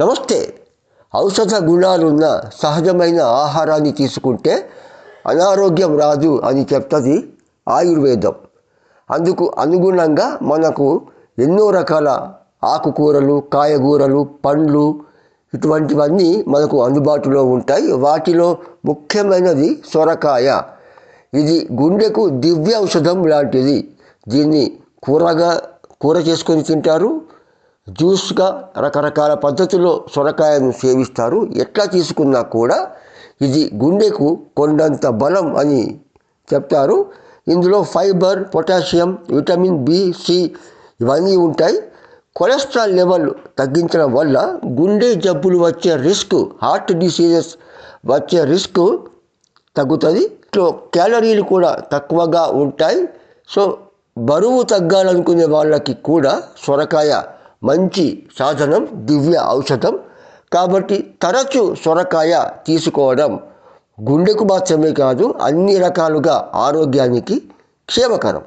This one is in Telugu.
నమస్తే. ఔషధ గుణాలున్న సహజమైన ఆహారాన్ని తీసుకుంటే అనారోగ్యం రాదు అని చెప్తుంది ఆయుర్వేదం. అందుకు అనుగుణంగా మనకు ఎన్నో రకాల ఆకుకూరలు కాయగూరలు పండ్లు ఇటువంటివన్నీ మనకు అందుబాటులో ఉంటాయి. వాటిలో ముఖ్యమైనది సొరకాయ. ఇది గుండెకు దివ్య ఔషధం లాంటిది. దీన్ని కూరగా కూర చేసుకొని తింటారు జ్యూస్గా రకరకాల పద్ధతిలో సొరకాయను సేవిస్తారు. ఎట్లా తీసుకున్నా కూడా ఇది గుండెకు కొండంత బలం అని చెప్తారు. ఇందులో fibre potassium vitamin B C ఇవన్నీ ఉంటాయి. కొలెస్ట్రాల్ లెవెల్ తగ్గించడం వల్ల గుండె జబ్బులు వచ్చే రిస్క్ హార్ట్ డిసీజెస్ వచ్చే రిస్క్ తగ్గుతుంది. ఇట్లో క్యాలరీలు కూడా తక్కువగా ఉంటాయి. సో బరువు తగ్గాలనుకునే వాళ్ళకి కూడా సొరకాయ మంచి సాధనం దివ్య ఔషధం. కాబట్టి తరచు సొరకాయ తీసుకోవడం గుండెకు మాత్రమే కాదు అన్ని రకాలుగా ఆరోగ్యానికి క్షేమకరం.